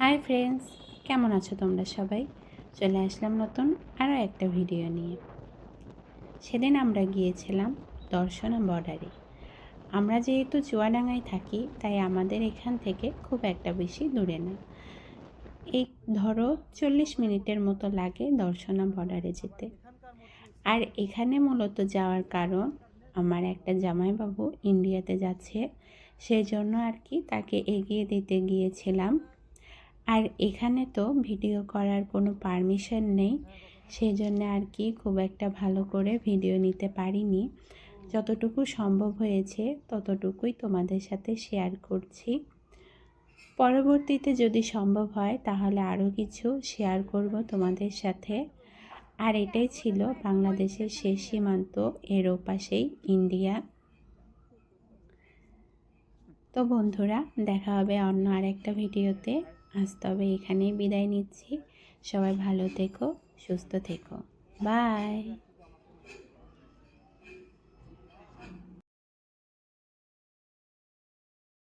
Hi friends কেমন আছো তোমরা সবাই? চলে আসলাম নতুন আরও একটা ভিডিও নিয়ে। সেদিন আমরা গিয়েছিলাম দর্শনা বর্ডারে আমরা যেহেতু চুয়াডাঙ্গায় থাকি, তাই আমাদের এখান থেকে খুব একটা বেশি দূরে না। এই ধরো চল্লিশ মিনিটের মতো লাগে দর্শনা বর্ডারে যেতে। আর এখানে মূলত যাওয়ার কারণ আমার একটা জামাইবাবু ইন্ডিয়াতে যাচ্ছে। সেই জন্য আর কি তাকে এগিয়ে দিতে গিয়েছিলাম আর এখানে তো ভিডিও করার কোনো পারমিশন নেই সেই জন্য আর কি খুব একটা ভালো করে ভিডিও নিতে পারিনি। যতটুকু সম্ভব হয়েছে ততটুকুই তোমাদের সাথে শেয়ার করছি। পরবর্তীতে যদি সম্ভব হয় তাহলে আরও কিছু শেয়ার করব তোমাদের সাথে। আর এটাই ছিল বাংলাদেশের শেষ সীমান্ত এর ওপাশেই ইন্ডিয়া। তো বন্ধুরা, দেখা হবে অন্য আরেকটা ভিডিওতে। আজ তবে এখানেই বিদায় নিচ্ছি। সবাই ভালো থেকো, সুস্থ থেকো। বাই!